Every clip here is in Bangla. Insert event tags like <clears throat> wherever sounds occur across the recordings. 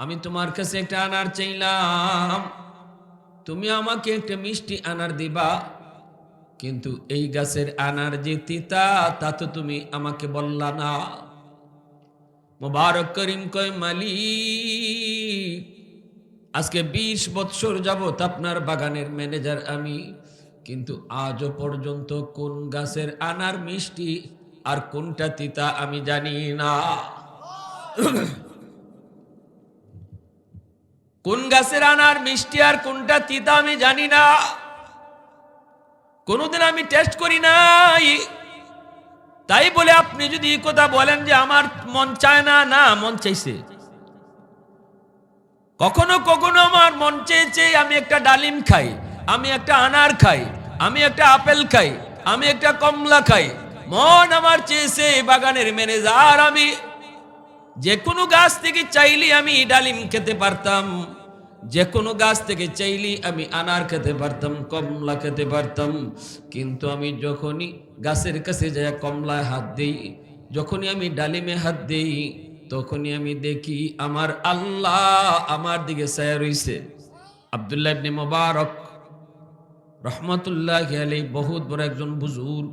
আমি তোমার কাছে একটা আনার চাইলাম। তুমি আমাকে একটা মিষ্টি আনার দিবা। কিন্তু এই গাছের আনার যে তিতা, তা তো তুমি আমাকে বললা না। মোবারক করিম কয়, মালিক, আজকে বিশ বৎসর যাবত আপনার বাগানের ম্যানেজার আমি। কিন্তু আজও পর্যন্ত কোন গাছের আনার মিষ্টি আর কোনটা তিতা আমি জানি না। কোন গাছের আনার মিষ্টি আর কোনটা তিতা আমি জানি না। কোনোদিন আমি টেস্ট করি নাই। তাই বলে আপনি যদি কথা বলেন যে আমার মন চায় না না, মন চাইছে। কখনো কখনো আমার মন চেয়েছে আমি একটা ডালিম খাই, আমি একটা আনার খাই, আমি একটা আপেল খাই, আমি একটা কমলা খাই। মন আমার চেয়েছে বাগানের ম্যানেজার আমি। যে কোনো গাছ থেকে চাইলে আমি ডালিম খেতে পারতাম। যে কোনো গাছ থেকে চাইলে আমি আনার খেতে পারতাম, কমলা খেতে পারতাম। কিন্তু আমি যখনই গাছের কাছে যাই কমলায় হাত দিই, যখনই আমি ডালিমে হাত দিই, তখনই আমি দেখি আমার আল্লাহ আমার দিকে ছায়া রইছে। আবদুল্লাহ ইবনে মোবারক রহমতুল্লাহ আলী বহুত বড় একজন বুজুর,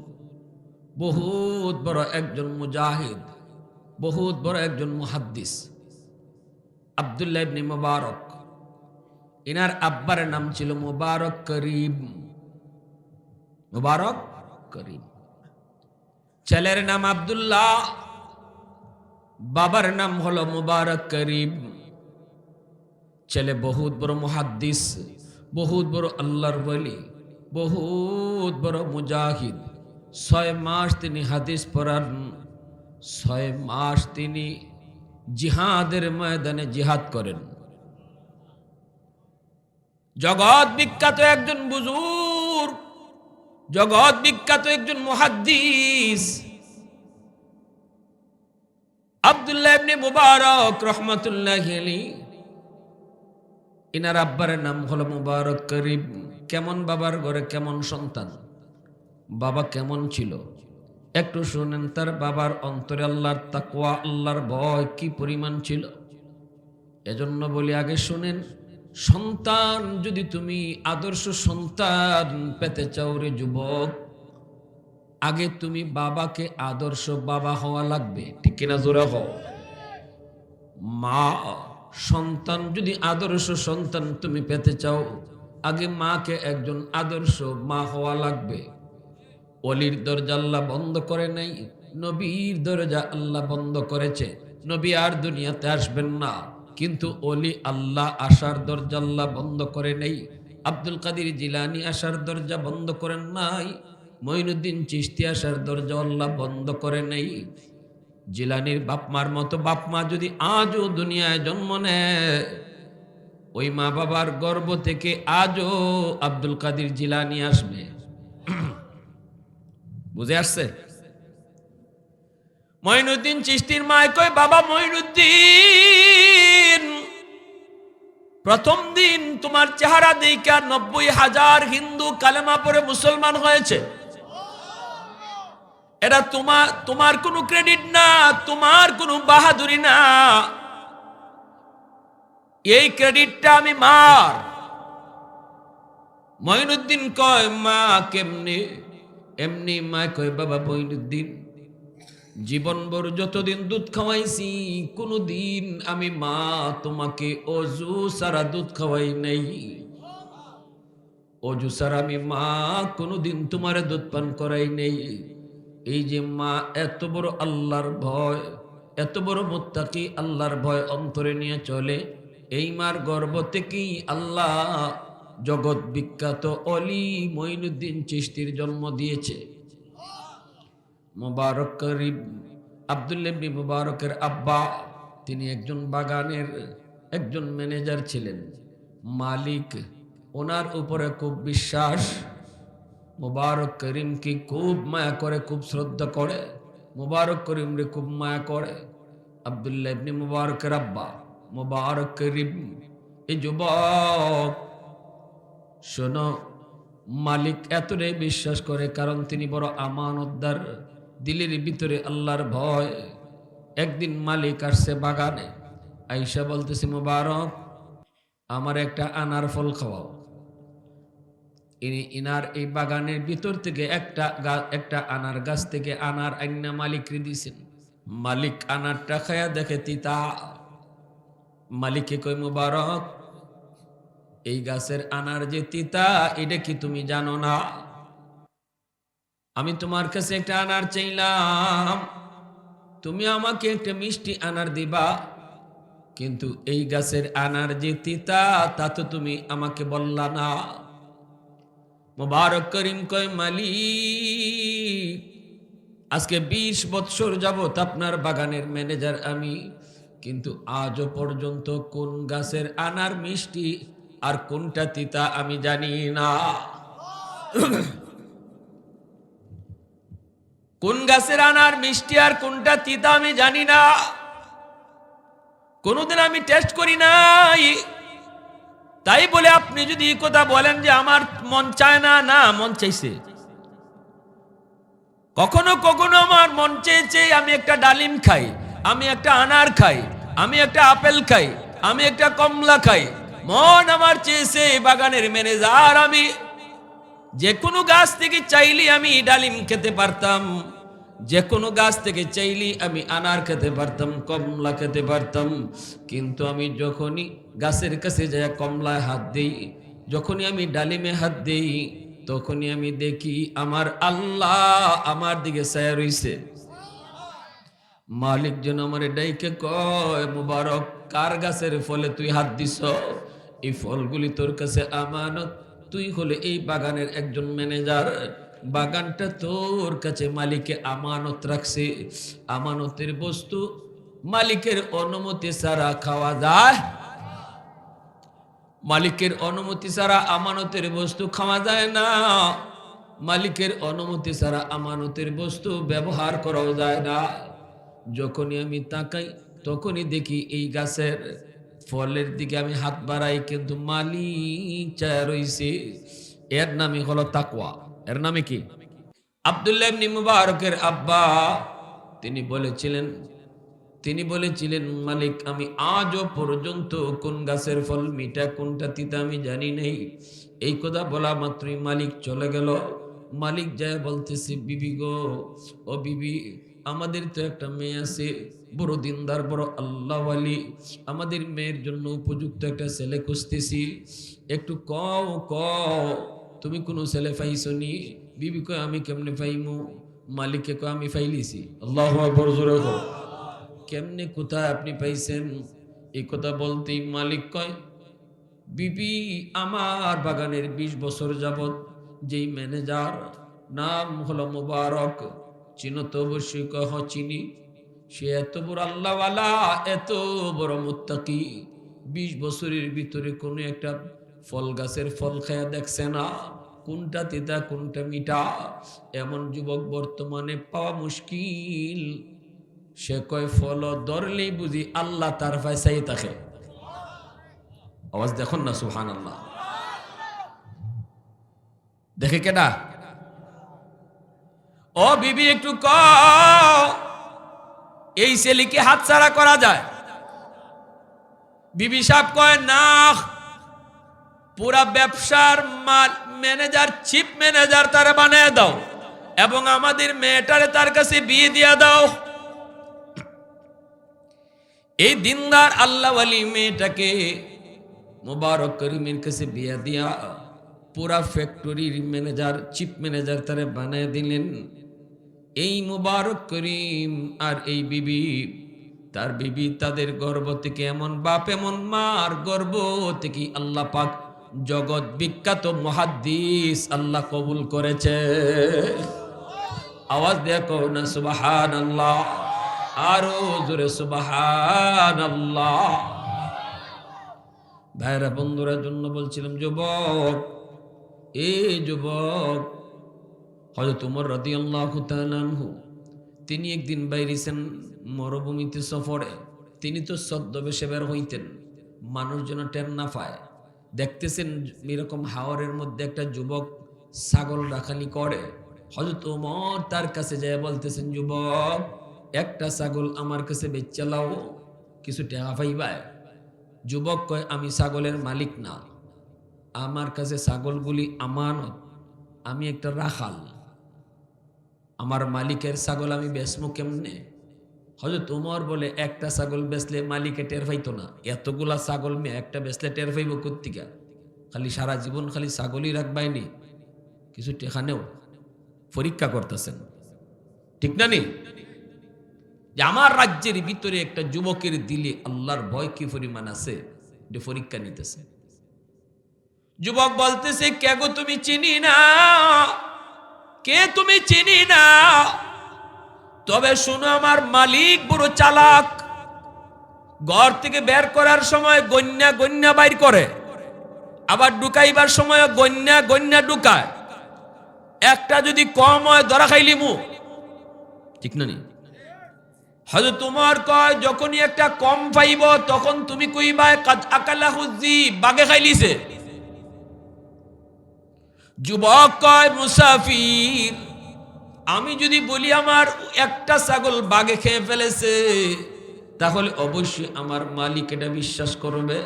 বহুত বড় একজন মুজাহিদ। বহুত বড় একজন মুহাদ্দিস, আবদুল্লাহ ইবনে মোবারক। ইনার আব্বার নাম ছিল মুবারক করিম। মুবারক করিম। ছেলের নাম আব্দুল্লাহ, বাবার নাম হলো মুবারক করিম। ছেলে বহুত বড় মুহাদ্দিস, বহুত বড় আল্লাহর বলি বহুত বড় মুজাহিদ। ছয় মাস তিনি হাদিস পড়ান। ছয় মাস তিনি জিহাদের ময়দানে জিহাদ করেন। জগৎ বিখ্যাত একজন বুজুর জগৎ বিখ্যাত একজন মুহাদ্দিস। আব্দুল্লাহ মুবারক রহমতুল্লাহ ইনার আব্বার নাম হলো মুবারক করিম। কেমন বাবার ঘরে কেমন সন্তান? বাবা কেমন ছিল? একটু শুনেন, তার বাবার অন্তরে আল্লাহর তাকওয়া, আল্লাহর ভয় কি পরিমাণ ছিল? এজন্য বলি, আগে শুনেন, সন্তান যদি তুমি আদর্শ সন্তান পেতে চাও রে যুবক, আগে তুমি বাবাকে আদর্শ বাবা হওয়া লাগবে, ঠিক কিনা জোরে হও মা, সন্তান যদি আদর্শ সন্তান তুমি পেতে চাও, আগে মাকে একজন আদর্শ মা হওয়া লাগবে। অলির দরজা আল্লাহ বন্ধ করে নাই, নবীর দরজা আল্লাহ বন্ধ করেছে। নবী আর দুনিয়াতে আসবেন না, কিন্তু অলি আল্লাহ আসার দরজা আল্লাহ বন্ধ করে নেই। আব্দুল কাদির জিলানি আসার দরজা বন্ধ করেন নাই, মঈনুদ্দিন চিস্তি আসার দরজা আল্লাহ বন্ধ করে নেই। জিলানির বাপমার মতো বাপমা যদি আজও দুনিয়ায় জন্ম নেয়, ওই মা বাবার গর্ব থেকে আজও আব্দুল কাদির জিলানি আসবে। বুঝে আসছে? মঈনুদ্দিন চিস্তির মায় কয়, বাবা মঈনুদ্দিন প্রথম দিন তোমার চেহারা দেখা নব্বই হাজার হিন্দু কালেমা পরে মুসলমান হয়েছে। এটা তোমার তোমার কোনো ক্রেডিট না, তোমার কোনো বাহাদুরি না। এই ক্রেডিটটা আমি মার। মঈনুদ্দিন কয়, মা কেমনি এমনি মা কয়, বাবা মঈনুদ্দিন জীবন ভর যতদিন দুধ খাওয়াইছি, কোনদিন আমি মা তোমাকে অজু সারা দুধ খাওয়াই নাই। অজু সারা আমি মা কোনদিন তোমার দুধ পান করাই নেই। এই যে মা, এত বড় আল্লাহর ভয়, এত বড় মোত্তাকি আল্লাহর ভয় অন্তরে নিয়ে চলে। এই মার গর্ব থেকেই আল্লাহ জগৎ বিখ্যাত অলি মঈনুদ্দিন চিস্তির জন্ম দিয়েছে। মোবারক করিম আবদুল্লাবনি মুবারকের আব্বা, তিনি একজন বাগানের একজন ম্যানেজার ছিলেন। মালিক, ওনার উপরে খুব বিশ্বাস। মুবারক করিমকে খুব মায়া করে, খুব শ্রদ্ধা করে? মুবারক করিমরে খুব মায়া করে। আবদুল্লাহ ইবনি মুবারকের আব্বা, মুবারক করিম, এই যুবক শোনো, মালিক এতটাই বিশ্বাস করে, কারণ তিনি বড় আমানতদার, দিলের ভিতরে আল্লাহর ভয়। একদিন মালিক আসছে বাগানে, আইসা বলতেছে, মোবারক, আমার একটা আনার ফল খাওয়াও। ইনি, ইনার এই বাগানের ভিতর থেকে একটা একটা আনার গাছ থেকে আনার আইনা মালিকরে দিয়েছেন। মালিক আনারটা খায়া দেখে তিতা। মালিককে কই মুবারক এই গাছের আনার যে তিতা, এটা কি তুমি জানো না? আমি তোমার কাছে একটা আনার চাইলাম। তুমি আমাকে একটা মিষ্টি আনার দিবা। কিন্তু এই গাছের আনার যে তিতা, তা তো তুমি আমাকে বললা না। মোবারক করিম কয়, মালিক, আজকে বিশ বৎসর যাবত আপনার বাগানের ম্যানেজার আমি। কিন্তু আজও পর্যন্ত কোন গাছের আনার মিষ্টি আর কোনটা তিতা আমি জানি না। কোন গাছের আনার মিষ্টি আর কোনটা তিতা আমি জানি না। কোনোদিন আমি টেস্ট করি নাই। তাই বলে আপনি যদি কথা বলেন যে আমার মন চায় না না, মন চাইছে। কখনো কখনো আমার মন চেয়েছে আমি একটা ডালিম খাই, আমি একটা আনার খাই, আমি একটা আপেল খাই, আমি একটা কমলা খাই। মন আমার চেয়েছে বাগানের ম্যানেজার আমি। যে কোনো গাছ থেকে চাইলে আমি ডালিম খেতে পারতাম। যে কোনো গাছ থেকে চাইলে আমি আনার খেতে পারতাম, কমলা খেতে পারতাম। কিন্তু আমি যখনই গাছের কাছে যাই কমলায় হাত দিই, যখনই আমি ডালিমে হাত দিই, তখনই আমি দেখি আমার আল্লাহ আমার দিকে ছায়া রইছে। মালিক যেন আমার ডাইকে কয়, মুবারক, কার গাছের ফলে তুই হাত দিছ? এই ফলগুলি তোর কাছে আমানত। তুই হলে এই বাগানের একজন ম্যানেজার। বাগানটা তোর কাছে মালিকে আমানত রাখছে। আমানতের বস্তু মালিকের অনুমতি ছাড়া খাওয়া যায়। মালিকের অনুমতি ছাড়া আমানতের বস্তু খাওয়া যায় না। মালিকের অনুমতি ছাড়া আমানতের বস্তু ব্যবহার করাও যায় না। যখনই আমি তাকাই, তখনই দেখি এই গাছের ফলের দিকে আমি হাত বাড়াই, কিন্তু মালিক চায় রইছে। এর নামই হলো তাকুয়া এর নামে কি? আব্দুল্লাহ ইবনে মুবারকের আব্বা। তিনি বলেছিলেন তিনি বলেছিলেন, মালিক, আমি আজও পর্যন্ত কোন গাছের ফল মিঠা, কোনটা তিতা আমি জানি নাই। এই কথা বলা মাত্রই মালিক চলে গেল। মালিক যায় বলতেছে, বিবি গো, ও বিবি আমাদের তো একটা মেয়ে আছে, বড় দিনদার, বড় আল্লাহওয়ালি আমাদের মেয়ের জন্য উপযুক্ত একটা ছেলে খুঁজতেছি। একটু কও কও, তুমি কোনো ছেলে পাইছো নি বিবি কয়, আমি কেমনে পাইমু? মালিককে কয়, আমি পাইলিছি। আল্লাহ কেমনে কোথায় আপনি পাইছেন? এই কথা বলতেই মালিক কয়, বিবি, আমার বাগানের ২০ বছর যাবত যেই ম্যানেজার, নাম হলো মুবারক। চিনো তো অবশ্যই কহ চিনি। সে এত বড় আল্লাহওয়ালা, এত বড় মুত্তাকি। বিশ বছরের ভিতরে কোনো একটা ফল গাছের ফল খায়া দেখছে না। কোনটা তিতা, কোনটা মিঠা। এমন যুবক বর্তমানে পাওয়া মুশকিল। সে কয়, ফল ধরলেই বুঝি আল্লাহ তার ফাইসাই থাকে। আওয়াজ দেখুন না সুহান আল্লাহ দেখে কেডা? ও বিবি, একটু ক এই ছেলেকে হাতছাড়া করা যায়? বিবি সাহেব কয়, না, পুরা ব্যবসার মাল ম্যানেজার, চিফ ম্যানেজার তারা বানিয়ে দাও এবং আমাদের মেয়েটারে তার কাছে বিয়ে দিয়ে দাও। এই দিনদার আল্লাহ আলী মেয়েটাকে মুবারক করিমের কাছে বিয়ে দিয়া পুরা ফ্যাক্টরির ম্যানেজার চিফ ম্যানেজার তারা বানিয়ে দিলেন। এই মুবারক করিম আর এই বিবি, তার বিবি তাদের গর্ব থেকে এমন বাপ, এমন মার গর্ব থেকে আল্লাহ পাক জগৎ বিখ্যাত মহাদ্দিস আল্লাহ কবুল করেছে। আওয়াজ দেখো না সুবাহান আল্লাহ আরও জোরে সুবাহান আল্লাহ ভাইরা, বন্ধুরা, জন্য বলছিলাম, যুবক, এ যুবক হয়তো তোমার রাদি আল্লাহ তিনি একদিন বাইরেছেন মরুভূমিতে সফরে। তিনি তো ছদ্মবেশে বের হইতেন মানুষ যেন টের না পায়। দেখতেছেন এরকম হাওয়ারের মধ্যে একটা যুবক ছাগল রাখালি করে। হজরত ওমর তার কাছে যায় বলতেছেন, যুবক, একটা ছাগল আমার কাছে বেচালাও কিছু টেকা পাইবায় যুবক কয়, আমি ছাগলের মালিক না। আমার কাছে ছাগলগুলি আমানত। আমি একটা রাখাল। আমার মালিকের ছাগল আমি বেচমু কেমনে? হয়তো তোমার বলে, একটা ছাগল বেচলে মালিকে টের পাইতো না। এতগুলা ছাগল মেয়ে, একটা বেচলে টের পাইব কর্তিকা খালি সারা জীবন খালি ছাগলই রাখবাইনি কিছু টেখানেও পরীক্ষা করতেছেন। ঠিক না নি? যে আমার রাজ্যের ভিতরে একটা যুবকের দিলে আল্লাহর ভয় কি পরিমাণ আছে? পরীক্ষা নিতেছে। যুবক বলতেছে, কেগো তুমি চিনি না? কে তুমি চিনি না? তবে শুনো আমার মালিক, বড় চালাক। ঘর থেকে বের করার সময় গন্যা গন্যা বাইর করে। আবার ঢুকাইবার সময় গন্যা গন্যা ঢুকায়। একটা যদি কম হয়, ধরা খাইলিমু ঠিক না নি? হয়তো তোমার কয়, যখনই একটা কম পাইব, তখন তুমি কইবা কাজ আকালা হুজি বাগে খাইলিছে। যুবক কয়, মুসাফির, আমি যদি বলি আমার একটা ছাগল বাগে খেয়ে ফেলেছে, তাহলে অবশ্যই আমার মালিক এটা বিশ্বাস করবে।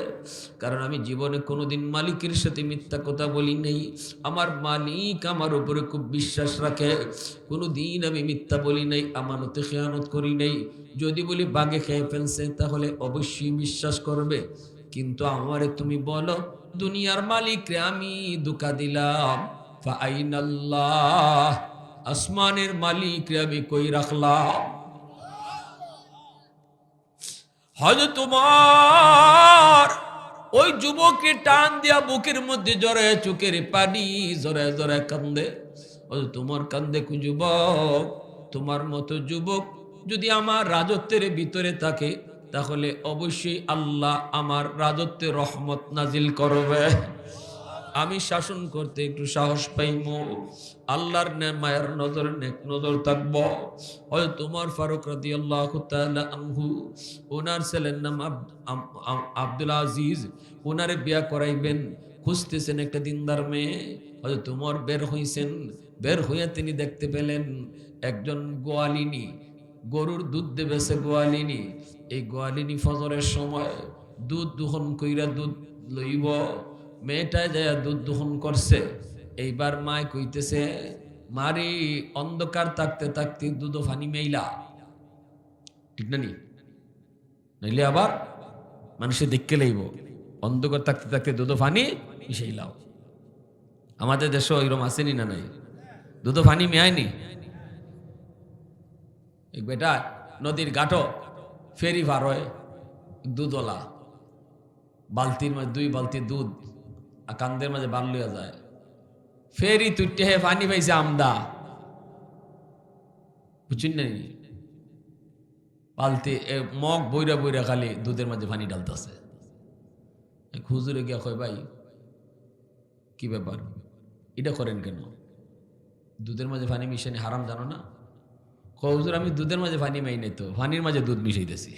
কারণ আমি জীবনে কোনোদিন মালিকের সাথে মিথ্যা কথা বলি নেই। আমার মালিক আমার উপরে খুব বিশ্বাস রাখে। কোনো দিন আমি মিথ্যা বলি নাই, আমানতে খেয়ানত করি নাই। যদি বলি বাগে খেয়ে ফেলছে, তাহলে অবশ্যই বিশ্বাস করবে। কিন্তু আমারে তুমি বলো দুনিয়ার মালিকরে আমি দুকা দিলাম। ফাইনাল্লাহ, আসমানের মালিকরে আমি কই রাখলাম? হয়তো তোমার ওই যুবককে টান দিয়া বুকের মধ্যে জড়ায় চোখের পানি জড়ায় জড়ায় কান্দে। হয়তো তোমার কান্দে কু যুবক, তোমার মতো যুবক যদি আমার রাজত্বের ভিতরে থাকে তাহলে অবশ্যই আল্লাহ আমার রাজত্বে রহমত নাজিল করবে। আমি শাসন করতে একটু সাহস পাইব আল্লাহর নে মায়ের নজর নেক নজর থাকব। হয়তো তোমার ফারুক রাদি আল্লাহ আনহু, ওনার ছেলের নাম আব্দুল আজিজ, ওনারে বিয়া করাইবেন। খুঁজতেছেন একটা দিনদার মেয়ে। হয়তো তোমার বের হইছেন। বের হইয়া তিনি দেখতে পেলেন একজন গোয়ালিনী। গরুর দুধ দেবেছে গোয়ালিনী। এই গোয়ালিনী ফজরের সময় দুধ দুহন কইরা দুধ লইব মেয়েটা যায় দুধ দহন করছে। এইবার মায় কইতেছে, মারি, অন্ধকার থাকতে থাকতে দুধ ফানি মেইলা। ঠিক না নি? নইলে আবার মানুষে দেখতে লইব, অন্ধকার থাকতে থাকতে দুধ ফানি মিশাইলাও আমাদের দেশে ওইরকম আসেনি না নাই? দুধ ফানি মেয়ায়নি বেটা নদীর গাটো ফেরি ভার হয় দুধওয়ালা বালতির মাঝে দুই বালতি দুধ আর কান্দের মাঝে বাল লইয়া যায়। ফেরি তুইটে হে পানি পাইছে আমদা। বুঝছেন না? বালতি মগ বইরা বইরা খালি দুধের মাঝে পানি ডালতেছে হুজুরে গিয়া কয়, ভাই, কি ব্যাপার? এটা করেন কেন? দুধের মাঝে পানি মিশানি হারাম জানো না? হুজুর, আমি দুধের মাঝে পানি মাই নাই তো পানির মাঝে দুধ মিশাইতেছি।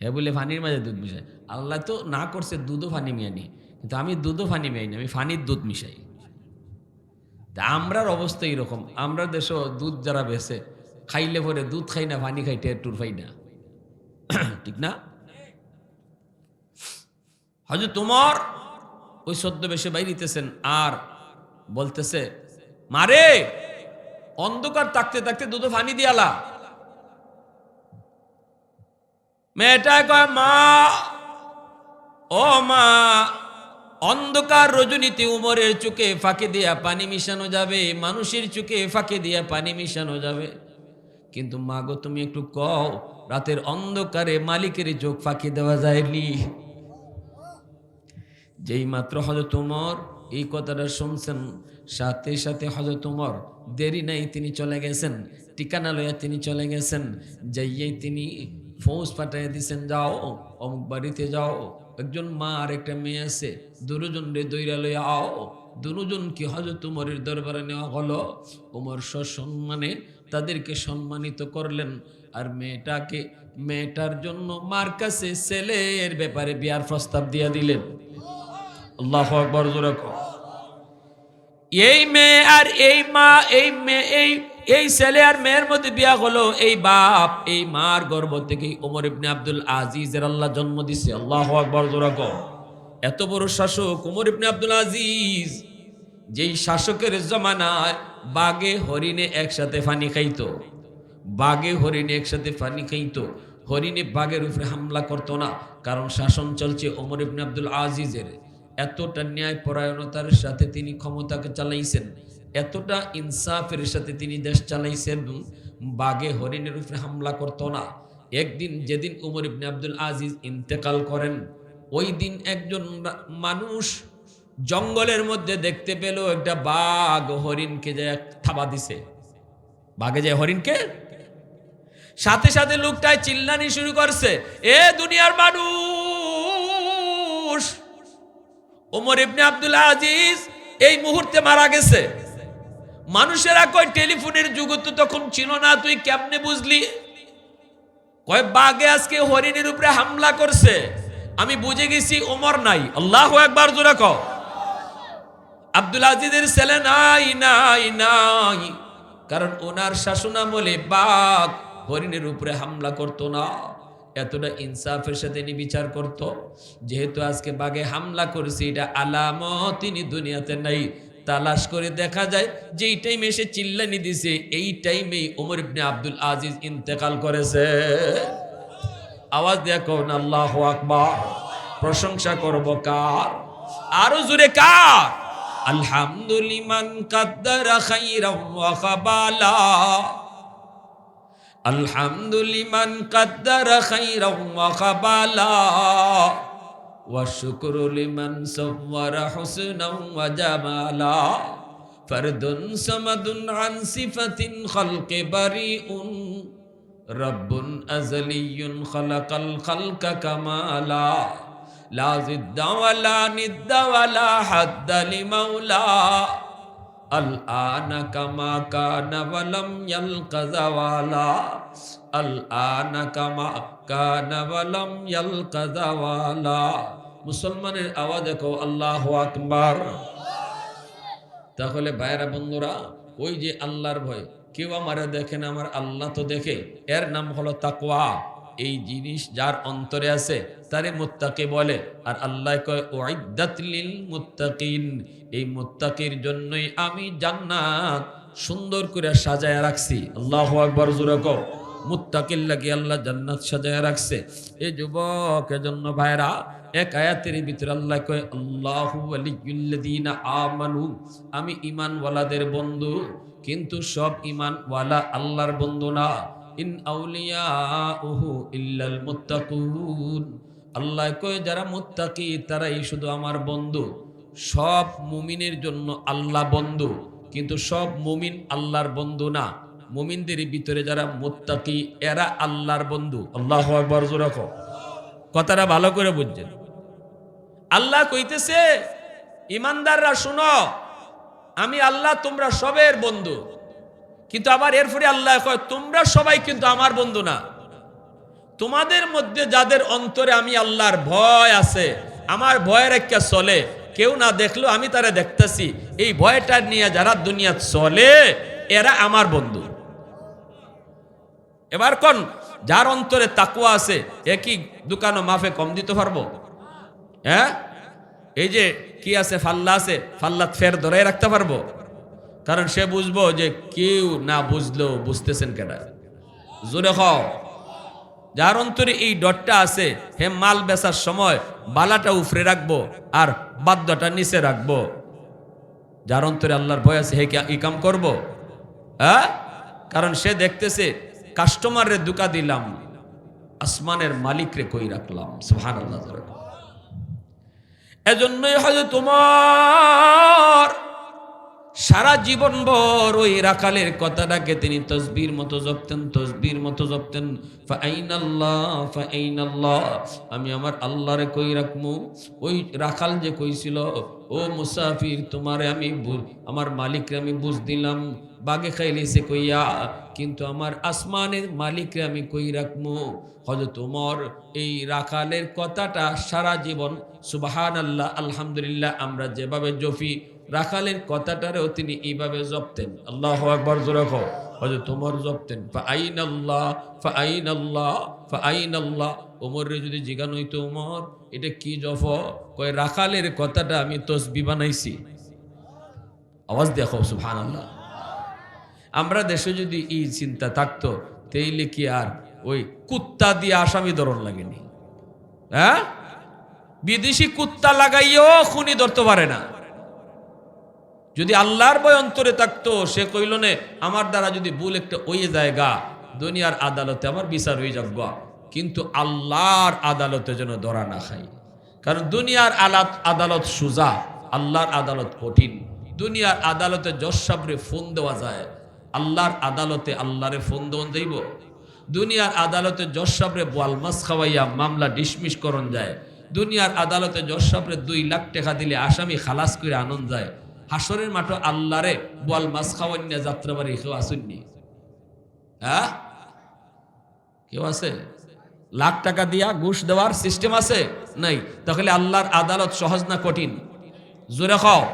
হ্যাঁ বলে, ফানির মাঝে দুধ মিশাই। আল্লাহ তো না করছে, দুধও ফানি মিয়ানি কিন্তু আমি দুধও ফানি মিয়াই আমি ফানির দুধ মিশাই। তা আমরার অবস্থা এরকম আমরা দেশ দুধ যারা বেছে, খাইলে পরে দুধ খাই না, ফানি খাই, টের টুর খাই না। <clears throat> ঠিক না? হয়তো তোমার ওই সদ্য বেশে বাইরিতেছেন আর বলতেছে, মারে অন্ধকার থাকতে থাকতে দুধ ফানি দিয়ালা মেয়েটা কয়, মা, ও মা, অন্ধকার রজনীতে উমরের চোখে ফাঁকে দিয়া পানি মিশানো যাবে, মানুষের চোখে ফাঁকে দিয়া পানি মিশানো যাবে। কিন্তু মা গো, তুমি একটু কও, রাতের অন্ধকারে মালিকের চোখ ফাঁকি দেওয়া যায়নি? যেই মাত্র হজরত তোমার এই কথাটা শুনছেন, সাথে সাথে হজরত তোমার দেরি নাই তিনি চলে গেছেন, ঠিকানা লইয়া তিনি চলে গেছেন, যাইয়েই তিনি ফৌজ পাঠাইয়া দিছেন, যাও, অমুক বাড়িতে যাও, একজন মা আর একটা মেয়ে আছে দুজন রে দৈরা লইয়া আও, দুজন কি হজরত উমরের দরবারে নেওয়া হলো? উমর সসম্মানে তাদেরকে সম্মানিত করলেন, আর মেয়েটাকে, মেয়েটার জন্য মার কাছে ছেলের ব্যাপারে বিয়ার প্রস্তাব দিয়া দিলেন। আল্লাহ আকবর, জোরে কও। এই মেয়ে আর এই মা, এই মেয়ে, এই এই ছেলে আর মেয়ের মধ্যে বিয়া হলো, এই বাপ, এই মার গর্ভ থেকে ওমর ইবনে আব্দুল আজিজের আল্লাহ জন্ম দিছে। আল্লাহ আকবর জোরাক এত বড় শাসক ওমর ইবনে আব্দুল আজিজ, যেই শাসকের জমানায় বাগে হরিণে একসাথে ফানি খাইতো, বাগে হরিণে একসাথে ফানি খাইতো, হরিণে বাঘের উপরে হামলা করতো না, কারণ শাসন চলছে ওমর ইবনে আব্দুল আজিজের। এতটা ন্যায় পরায়ণতার সাথে তিনি ক্ষমতাকে চালাইছেন, এতটা ইনসাফের সাথে তিনি দেশ চালাইছেন বাঘে হরিণের উপরে হামলা করতো না। একদিন যেদিন উমর ইবনে আব্দুল আজিজ ইন্তেকাল করেন, ওই দিন একজন মানুষ জঙ্গলের মধ্যে দেখতে পেল একটা বাঘ হরিণকে যে থাবা দিছে। বাঘে যে হরিণকে? সাথে সাথে লোকটায় চিল্লানি শুরু করছে, এ দুনিয়ার মানুষ ওমর ইবনে আব্দুল আজিজ এই মুহূর্তে মারা গেছে। মানুষেরা কয়, টেলিফোনের যুগ তো তখন ছিল না, তুই কেমনে বুঝলি? কয় বাঘে আজকে হরিণের উপরে হামলা করছে। আমি বুঝে গেছি ওমর নাই। আল্লাহ একবার জোরে ক আব্দুল আজিজের ছেলে নাই নাই নাই। কারণ ওনার শাসনামলে বাঘ হরিণের উপরে হামলা করতো না। এতটা ইনসাফের সাথে তিনি বিচার করত। যেহেতু আজকে বাঘে হামলা করেছে, এটা আলামত তিনি দুনিয়াতে নাই। তালাশ করে দেখা যায় যে এই টাইমে এসে চিল্লানি দিছে, এই টাইমে ওমর ইবনে আব্দুল আজিজ ইন্তেকাল করেছে। আওয়াজ কোন, আল্লাহ আকবার। প্রশংসা করব কার? আরও জোরে কার? আলহামদুলিমান কাদ্দার খাইরাম ওয়া খাবালা। আলহামদুলিমান কাদ্দার খাইরাম ওয়া খাবালা والشكر لمن صور حسنا وجمالا فرد صمد عن صفة خلق بريء رب أزلي خلق الخلق كمالا لا ضد ولا ند ولا حد لمولى الآن كما كان ولم يلق زوالا الآن كما كان ولم يلق زوالا মুসলমানের আওয়াজ দেখো আল্লাহ আকবার তাহলে ভাইরা বন্ধুরা ওই যে আল্লাহর ভয় কেউ আমারে দেখে না আমার আল্লাহ তো দেখে এর নাম হলো তাকওয়া এই জিনিস যার অন্তরে আছে, তারে মুত্তাকি বলে। আর আল্লাহ কয় ওয়াইদাত লিল মুত্তাকিন এই মুত্তাকির জন্যই আমি জান্নাত সুন্দর করে সাজায় রাখছি। আল্লাহ আকবার, জোরে কও। মুত্তাকির লাগি আল্লাহ জান্নাত সাজায় রাখছে। এই যুবক এজন্য ভাইরা, এক আয়াতের ভিতরে আল্লাহ কয়, আল্লাহু ওয়ালিয়ুল্লাযীনা আমানু আমি ঈমানওয়ালাদের বন্ধু, কিন্তু সব ঈমানওয়ালা আল্লাহর বন্ধু না। ইন আউলিয়া আউলিয়াউহু ইল্লাল মুত্তাকুন। আল্লাহ কয়, যারা মুত্তাকি, তারাই শুধু আমার বন্ধু। সব মুমিনের জন্য আল্লাহ বন্ধু, কিন্তু সব মুমিন আল্লাহর বন্ধু না। মুমিনদের ভিতরে যারা মুত্তাকি, এরা আল্লাহর বন্ধু। আল্লাহ কও। কথাটা ভালো করে বুঝছেন। আল্লাহ কইতেছে, ইমানদাররা শুনো, আমি আল্লাহ, তোমরা সবের বন্ধু। কিন্তু আবার এরপরে আল্লাহ কয়, তোমরা সবাই কিন্তু আমার বন্ধু না। তোমাদের মধ্যে যাদের অন্তরে আমি আল্লাহর ভয় আছে, আমার ভয়ের একটা চলে, কেউ না দেখল আমি তারা দেখতেছি, এই ভয়টা নিয়ে যারা দুনিয়া চলে, এরা আমার বন্ধু। এবার কোন, যার অন্তরে তাকুয়া আছে একই দোকানও মাফে কম দিতে পারব? হ্যাঁ? এই যে কি আছে, ফাল্লা আছে, ফাল্লাত ফের ধরে রাখতে পারব? কারণ সে বুঝব যে কেউ না বুঝলেও বুঝতেছেন কেনা জোরে খাও যার অন্তরে এই ডটটা আছে, হে মাল বেচার সময় বালাটা উফরে রাখব আর বাদ্যটা নিচে রাখব। যার অন্তরে আল্লাহর ভয় আছে, হে কি কাম করব? হ্যাঁ? কারণ সে দেখতেছে, কাস্টমারের দুকা দিলাম, আসমানের মালিকরে কই রাখলাম? সুহান আল্লাহ এজন্যই হয়তো তোমার সারা জীবন ভর ওই রাখালের কথাটাকে তিনি তসবির মতো জপতেন, তসবির মতো জপতেন। আমি আমার আল্লাহরে কই রাখমু? ওই রাখাল যে কইছিল, ও মুসাফির, তোমারে আমি আমার মালিকরে আমি বুঝ দিলাম, বাগে খাইলিছে কইয়া, কিন্তু আমার আসমানের মালিকরে আমি কই রাখমু? হয়তো তোমার এই রাখালের কথাটা সারা জীবন সুবাহান আল্লাহ আলহামদুলিল্লাহ, আমরা যেভাবে জফি রাখালের কথাটারেও তিনি এইভাবে জপতেন আল্লাহ আকবর জোরে হজরত তোমার জপতেন ফাইন আল্লাহ ফাইন আল্লাহ ফাইন আল্লাহ ওমরে যদি জিগান হইতো, ওমর, এটা কি জফ কয়, রাখালের কথাটা আমি তসবি বানাইছি। আওয়াজ দেখো সুবহান আল্লাহ আমরা দেশে যদি এই চিন্তা থাকতো, তেইলে কি আর ওই কুত্তা দিয়ে আসামি ধরন লাগেনি? হ্যাঁ? বিদেশি কুত্তা লাগাইও খুনি ধরতে পারে না। যদি আল্লাহর বয় অন্তরে থাকতো, সে কইল নে, আমার দ্বারা যদি ভুল একটা ওই জায়গা, দুনিয়ার আদালতে আমার বিচার হয়ে যাক গা। কিন্তু আল্লাহর আদালতে যেন ধরা না খাই। কারণ দুনিয়ার আলাত, আদালত সুজা, আল্লাহর আদালত কঠিন। দুনিয়ার আদালতে সাবরে ফোন দেওয়া যায়। আল্লাহর আদালতে আল্লাহরে ফোন দেওয়া যাইব। দুনিয়ার আদালতে জজ সাবরে বোয়ালমাস খাওয়াইয়া মামলা ডিসমিস করন যায়। দুনিয়ার আদালতে সাবরে দুই লাখ টাকা দিলে আসামি খালাস করে আনন্দ যায়। হাসরের মাঠে আল্লাহরে বোয়াল মাছ খাওয়ান্যা যাত্রাবাড়ি কেউ আসেননি হ্যাঁ? কেউ আছে? লাখ টাকা দিয়া ঘুষ দেওয়ার সিস্টেম আছে? নাই। তাহলে আল্লাহর আদালত সহজ না কঠিন? জোরে খাও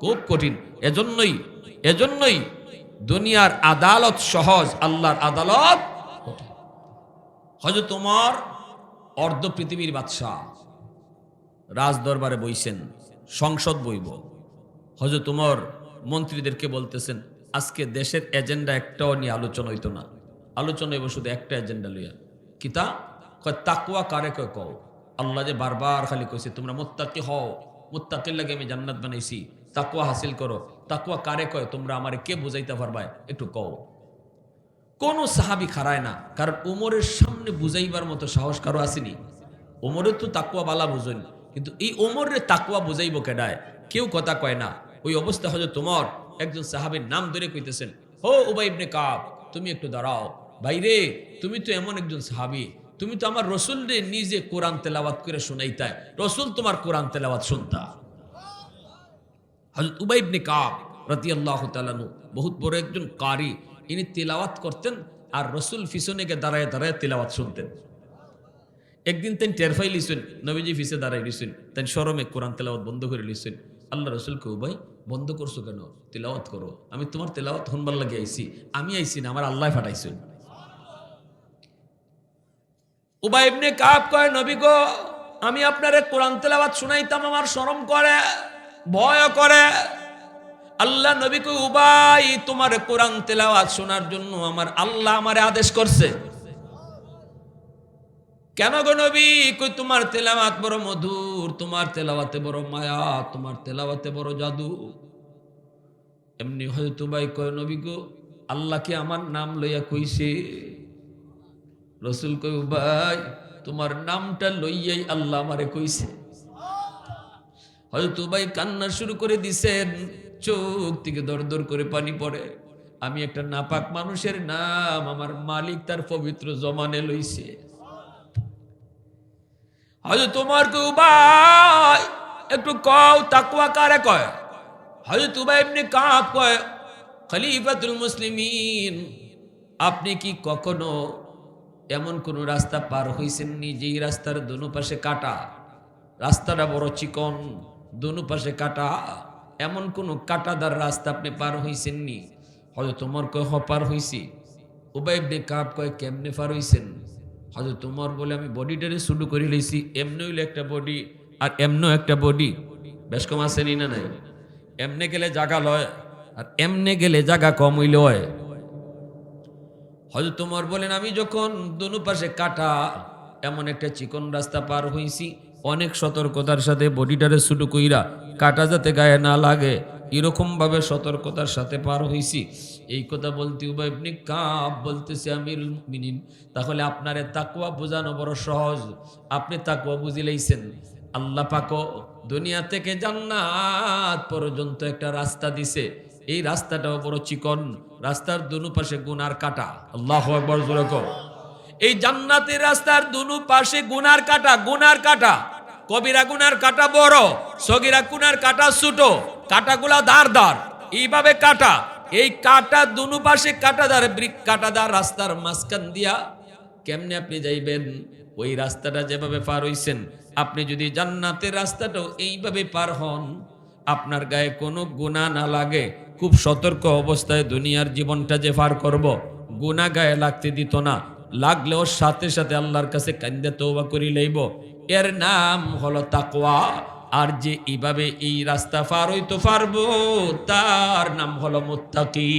খুব কঠিন। এজন্যই এজন্যই দুনিয়ার আদালত সহজ, আল্লাহর আদালত কঠিন। হয়তো তোমার অর্ধ পৃথিবীর বাদশাহ। রাজ দরবারে বইছেন, সংসদ বইব। হজরত তোমার মন্ত্রীদেরকে বলতেছেন, আজকে দেশের এজেন্ডা একটাও নিয়ে আলোচনা হইতো না। আলোচনা হইব শুধু একটা এজেন্ডা লইয়া। কিতা কয় তাকুয়া কারে কয়, কও? আল্লাহ যে বারবার খালি কইছে, তোমরা মুত্তাকি হও। মুত্তাকির লাগে আমি জান্নাত বানাইছি। তাকুয়া হাসিল করো। তাকুয়া কারে কয়, তোমরা আমারে কে বুঝাইতে পারবা? একটু কও। কোন সাহাবি খারায় না, কারণ উমরের সামনে বুঝাইবার মতো সাহস কারও আসেনি। ওমরের তো তাকুয়া বালা বুঝেন, কিন্তু এই ওমরের তাকুয়া বুঝাইব কেডায়? কেউ কথা কয় না। ওই অবস্থা হয়তো তোমার একজন সাহাবের নাম ধরে কইতেছেন, হো উবাই ইবনে কাব, তুমি একটু দাঁড়াও। ভাইরে তুমি তো এমন একজন সাহাবি, তুমি তো আমার রসুল রে নিজে কোরআন তেলাওয়াত করে শোনাইতায়, রসুল তোমার কোরআন তেলাওয়াত শুনতা। হজরত উবাই ইবনে কাব রাদিয়াল্লাহু তাআলাহু বহুত বড় একজন কারি, ইনি তেলাওয়াত করতেন আর রসুল গিয়ে দাঁড়ায় দাঁড়ায় তেলাওয়াত শুনতেন। একদিন তেন টের ফাই লিছেন নবীজি ফিসে দাঁড়াই লিছেন তেন সরমে কোরআন তেলাওয়াত বন্ধ করে লিছেন আল্লাহ রসুলকে ভাই বন্ধ করছ কেন? তেলাওয়াত করো। আমি তোমার তেলাওয়াত হনবার লাগে আইছি। আমি আইছি না, আমার আল্লাহ ফাটাইছেন উবাই ইবনে কাব কয়, নবী গো, আমি আপনারে কোরআন তেলাওয়াত শুনাইতাম, আমার শরম করে ভয় করে। আল্লাহ নবী কই উবাই, তোমার কোরআন তেলাওয়াত শোনার জন্য আমার আল্লাহ আমারে আদেশ করছে। কেন গো নবী? কই, তোমার তেলাওয়াত বড় মধুর, তোমার তেলাওয়াতে বড় মায়া, তোমার তেলাওয়াতে বড় জাদু। এমনি হয়তো ভাই কয়, নবী গো আল্লাহকে আমার নাম লইয়া কইছে? রসুল কই ভাই, তোমার নামটা লইয়াই আল্লাহ আমারে কইছে। হয়তো ভাই কান্না শুরু করে দিছেন, চোখ থেকে দর দর করে পানি পড়ে। আমি একটা নাপাক মানুষের নাম, আমার মালিক তার পবিত্র জমানে লইছে। হয়তো তোমার কেউ ভাই একটু কও তাকুয়া কারে কয়? হয়তো তুবাই এমনি কাপ কয়, খলিফাতুল মুসলিমিন, আপনি কি কখনো এমন কোন রাস্তা পার হইছেন নি যেই রাস্তার দোনো পাশে কাটা? রাস্তাটা বড় চিকন, দোনো পাশে কাটা। এমন কোন কাটাদার রাস্তা আপনি পার হইছেন নি হয়তো তোমার কয়, হ, পার হইছি। উবাইবনে কাপ কয়, কেমনে পার হইছেন? হয়তো তোমার বলে আমি বডিটারে শুরু করে লইছি এমনি হইলে একটা বডি আর এমনও একটা বডি বেশ কম আসেনি না নাই? এমনে গেলে জাগা লয় আর এমনে গেলে জাগা কম হইলে হয়। হয়তো তোমার বলেন আমি যখন দোনো পাশে কাটা, এমন একটা চিকন রাস্তা পার হইছি, অনেক সতর্কতার সাথে বডিটারে শুরু কইরা কাটা যাতে গায়ে না লাগে। এরকম ভাবে সতর্কতার সাথে পার হইছি। এই কথা বলতে উবাই আপনি কাপ বলতেছে, আমিরুল মুমিনিন, তাহলে আপনারে তাকুয়া বোঝানো বড় সহজ। আপনি তাকুয়া বুঝিলেইছেন আল্লাহ পাকো দুনিয়া থেকে জান্নাত পর্যন্ত একটা রাস্তা দিছে। এই রাস্তাটাও বড় চিকন। রাস্তার দুনু পাশে গুনার কাটা। আল্লাহ একবার জোরে। এই জান্নাতের রাস্তার দুনু পাশে গুনার কাটা গুনার কাটা। কবিরা গুনার কাটা বড়, সগিরা গুনার কাটা ছোট। কাটাগুলা দার দার। এইভাবে কাটা। এই কাটা দুনু পাশে কাটাদার ব্রিক কাটাদার রাস্তার মাঝখান দিয়া কেমনে আপনি যাইবেন? ওই রাস্তাটা যেভাবে পার হইছেন, আপনি যদি জান্নাতের রাস্তাটাও এইভাবে পার হন, আপনার গায়ে কোনো গুণা না লাগে। খুব সতর্ক অবস্থায় দুনিয়ার জীবনটা যে পার করব। গুণা গায়ে লাগতে দিত না। লাগলেও সাথে সাথে আল্লাহর কাছে কান্দে তৌবা করি লইব। এর নাম হলো তাকওয়া। আর যে এইভাবে এই রাস্তা পার হইতে পারব তার নাম হলো মোত্তাকি।